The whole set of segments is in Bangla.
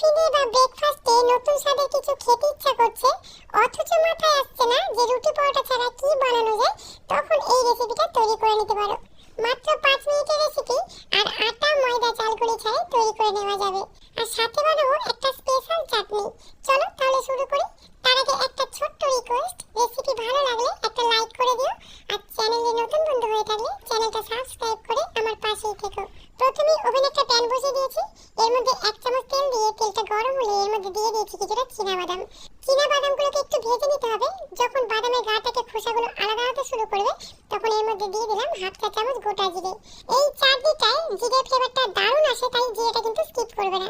টিফিনে বা ব্রেকফাস্টে নতুন স্বাদের কিছু খেতে ইচ্ছা করছে, অথচ মাথায় আসছে না যে রুটি পরোটা ছাড়া কি বানানো যায়, তখন এই রেসিপিটা তৈরি করে নিতে পারো। মাত্র পাঁচ মিনিটের রেসিপি আর আটা ময়দা চালগুলি ছাড়াই তৈরি করে নেওয়া যাবে। আর সাথে বানাবো আলাদা শুরু করবে, তখন এর মধ্যে দিয়ে দিলাম হাফ চা চামচ গোটা জিরে। এই চাটনিটায় জিরে ফ্লেভারটা দারুণ আসে, তাই জিরেটা কিন্তু স্কিপ করবে না।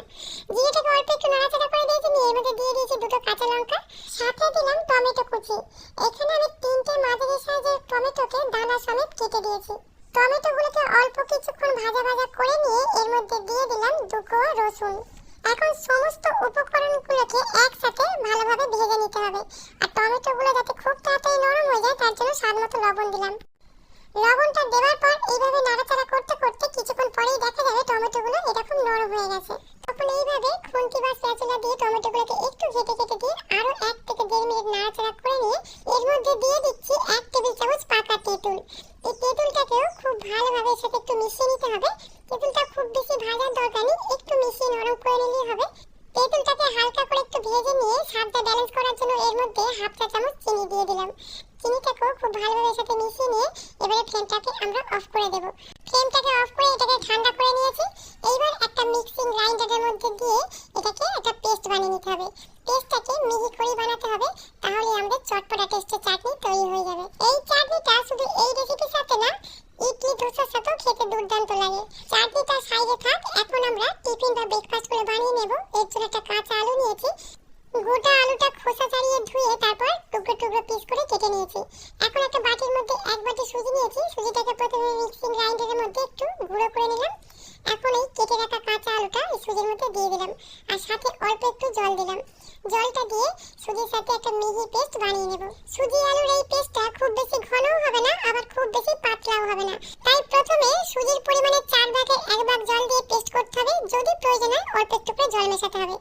জিরেটাকে অল্প একটু নাড়াচাড়া করে দিয়েছি, নিয়ে এর মধ্যে দিয়ে দিয়েছি দুটো কাঁচা লঙ্কা। সাথে দিলাম টমেটো কুচি। এখানে আমি তিনটে মাঝারি সাইজের টমেটোকে দানা সমেত কেটে দিয়েছি। টমেটোগুলোকে অল্প কিছুক্ষণ ভাজা ভাজা করে নিয়ে এর মধ্যে দিয়ে দিলাম দু কোয়া রসুন। এখন সমস্ত উপকরণগুলোকে একসাথে ভালোভাবে ভেজে নিতে হবে। আর টমেটোগুলো স্বাদ মতো লবণ দিলাম। লবণটা দেওয়ার পর এইভাবে নাড়াচাড়া করতে করতে কিছুক্ষণ পরেই দেখা যাবে টমেটোগুলো এরকম নরম হয়ে গেছে। তখন এইভাবে খুন্তি বা স্প্যাচুলা দিয়ে টমেটোগুলোকে একটু ঘেটে ঘেটে দিয়ে আরও এক থেকে দেড় মিনিট নাড়াচাড়া করে নিয়ে এর মধ্যে দিয়ে দিচ্ছি এক টেবিল চামচ পাকা তেঁতুল। এই তেঁতুলটাকেও খুব ভালোভাবে সাথে একটু মিশিয়ে নিতে হবে। তেঁতুলটা খুব বেশি ভাজার দরকার নেই, একটু মিশিয়ে নরম করে নিলেই হবে। তেঁতুলটাকে হালকা করে একটু ভেজে নিয়ে স্বাদটা ব্যালেন্স করার জন্য এর মধ্যে হাফ চা চামচ চিনি দিয়ে দিলাম। চিনিটাকেও খুব ভালোভাবে সাথে মিশিয়ে নিয়ে এবারে ফ্লেমটাকে আমরা অফ করে দেব। ফ্লেমটাকে অফ করে এটাকে ঠান্ডা করে নিয়েছি। এইবার একটা মিক্সিং গ্রাইন্ডারের মধ্যে দিয়ে এটাকে একটা পেস্ট বানিয়ে নিতে হবে। পেস্টটাকে মিহি করে বানাতে হবে, তাহলে আমাদের চটপটা টেস্টের চাটনি তৈরি হয়ে যাবে। এই চাটনিটা শুধু এই রেসিপির সাথে না, ইডলি, ধোসার সাথেও খেতে দুর্দান্ত লাগে। চাটনিটা সাইডে থাক, এখন আমরা টিফিন বা ব্রেকফাস্ট করে বানিয়ে নেব। এর জন্য একটা কাঁচা আলু নিয়েছি। গোটা আলুটা খোসা ছাড়িয়ে ধুয়ে তারপর টুকরো টুকরো পিস করে কেটে নিয়েছি। এখন একটা বাটির মধ্যে এক বাটি সুজি নিয়েছি। সুজিটাকে প্রথমে মিক্সিং গ্রাইন্ডারের মধ্যে একটু গুঁড়ো করে নিলাম। এখন এই কেটে রাখা কাঁচা আলুটা এই সুজির মধ্যে দিয়ে দিলাম। আর সাথে অল্প একটু জল দিলাম। জলটা দিয়ে সুজির সাথে একটা মিহি পেস্ট বানিয়ে নেব। সুজি আলুর প্রয়োজন হয় অল্প একটু করে জল মেশাতে হবে।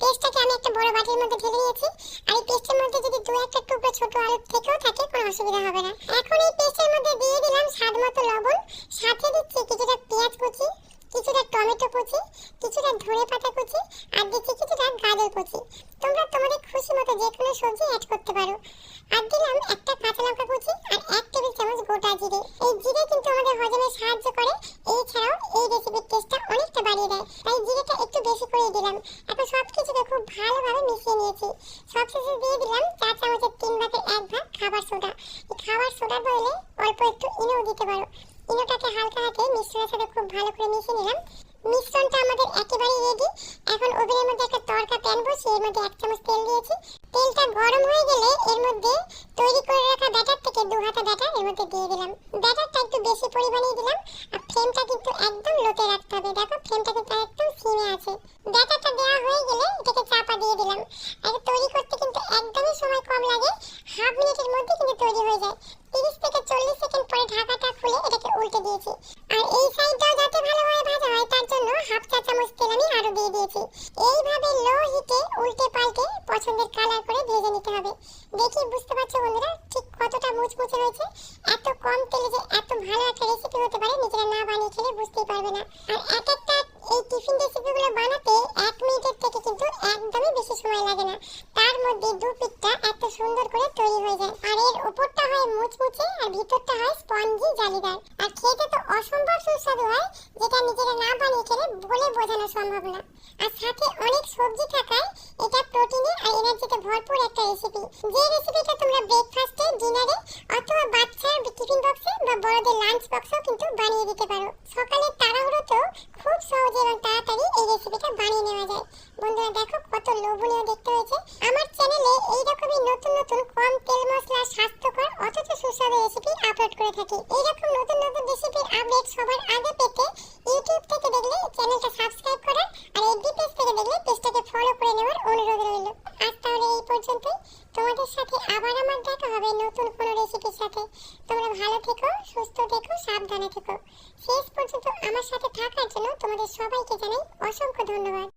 পেস্টটাকে আমি একটা বড় বাটির মধ্যে ঢেলে নিয়েছি আর এই পেস্টের মধ্যে যদি দু একটা টুকরো ছোট আলু থেকেও থাকে, কোনো অসুবিধা হবে না। এখন এই পেস্টের মধ্যে দিয়ে দিলাম স্বাদ মতো লবণ। সাথে দিচ্ছি কিছুটা পেঁয়াজ কুচি, কিছুটা টমেটো কুচি, কিছুটা ধনে পাতা কুচি, আর দিচ্ছি কিছুটা গাজর কুচি। তোমরা তোমাদের খুশি মতো যে কোনো সবজি অ্যাড করতে পারো। আর দিলাম একটা কাঁচা লঙ্কা কুচি আর এক টেবিল চামচ গোটা জিরে। এই জিরে কিন্তু আমাদের হজমে সাহায্য করে। এছাড়াও এই রেসিপির টেস্টটা অনেকটা বাড়িয়ে দেয়। তাই জিরেটা একটু বেশি করে দিলাম এখন সব কিছুকে খুব ভালোভাবে মিশিয়ে নিয়েছি। সবশেষে দিয়ে দিলাম চার চামচের তিন ভাগের এক ভাগ খাবার সোডা। এই খাবার সোডা বললে অল্প একটু ইনোও দিতে পারো। ইনোটাকে হালকা হাতে মিশ্রণের সাথে খুব ভালো করে মিশিয়ে নিলাম। মিশ্রণটা আমাদের একেবারেই রেডি এখন ওভেনের মধ্যে একটা তরকা প্যান বসিয়ে এর মধ্যে এক চামচ তেল দিয়েছি। তেলটা গরম হয়ে গেলে এর মধ্যে তৈরি করে রাখা ব্যাটার থেকে দু হাতা ব্যাটার এর মধ্যে দিয়ে দিলাম। ব্যাটারটা একটু বেশি পরিমাণে দিলাম। আর ফ্লেমটা কিন্তু একদম লোতে রাখতে হবে। দেখো, ফ্লেমটা দিয়েছি। এইভাবে লো হিটে উল্টে পাল্টে পছন্দের কালার করে ভেজে নিতে হবে। দেখি বুঝতে পারছ বন্ধুরা ঠিক কতটা মুচমুচে হয়েছে এত কম তেলে যে এত ভালো একটা রেসিপি হতে পারে নিজেরা না বানিয়ে খেলে বুঝতেই পারবে না। আর এক একটা এই টিফিন রেসিপিগুলো বানাতে এক মিনিটের থেকে কিন্তু একদমই বেশি সময় লাগে না। তার মধ্যে দু পিঠটা সুন্দর করে তৈরি হয়ে যায়। আর এর উপরটা হয় মুচমুচে আর ভিতরটা হয় স্পঞ্জি জালিদার। আর খেতে তো অসম্ভব সুস্বাদু হয়, যেটা নিজেরা না বানিয়ে খেলে বলে বোঝানো সম্ভব না। আর সাথে অনেক সবজি থাকায় এটা প্রোটিনে আর এনার্জিতে ভরপুর একটা রেসিপি যে রেসিপিটা তোমরা ব্রেকফাস্টে ডিনারে অথবা বাচ্চার টিফিন বক্সে বা বড়দের লাঞ্চ বক্সেও কিন্তু বানিয়ে দিতে পারো। সকালের লোভনীয় দেখতে হয়েছে। আমার চ্যানেলে এই রকমই নতুন নতুন কম তেল মশলা, স্বাস্থ্যকর, অথচ সুস্বাদু রেসিপি আপলোড করে থাকি। এইরকম নতুন নতুন রেসিপির আপডেট সবার আগে পেতে ইউটিউব থেকে দেখলে চ্যানেলটা সাবস্ক্রাইব করার, আর এফবি পেজ থেকে দেখলে পেজটাকে ফলো করে নেওয়ার অনুরোধ রইল। আজ তাহলে এই পর্যন্তই। তোমাদের সাথে আবার আমার দেখা হবে নতুন কোনো রেসিপির সাথে। তোমরা ভালো থেকো, সুস্থ থেকো, সাবধানে থেকো। শেষ পর্যন্ত আমার সাথে থাকার জন্য তোমাদের সবাইকে জানাই অসংখ্য ধন্যবাদ।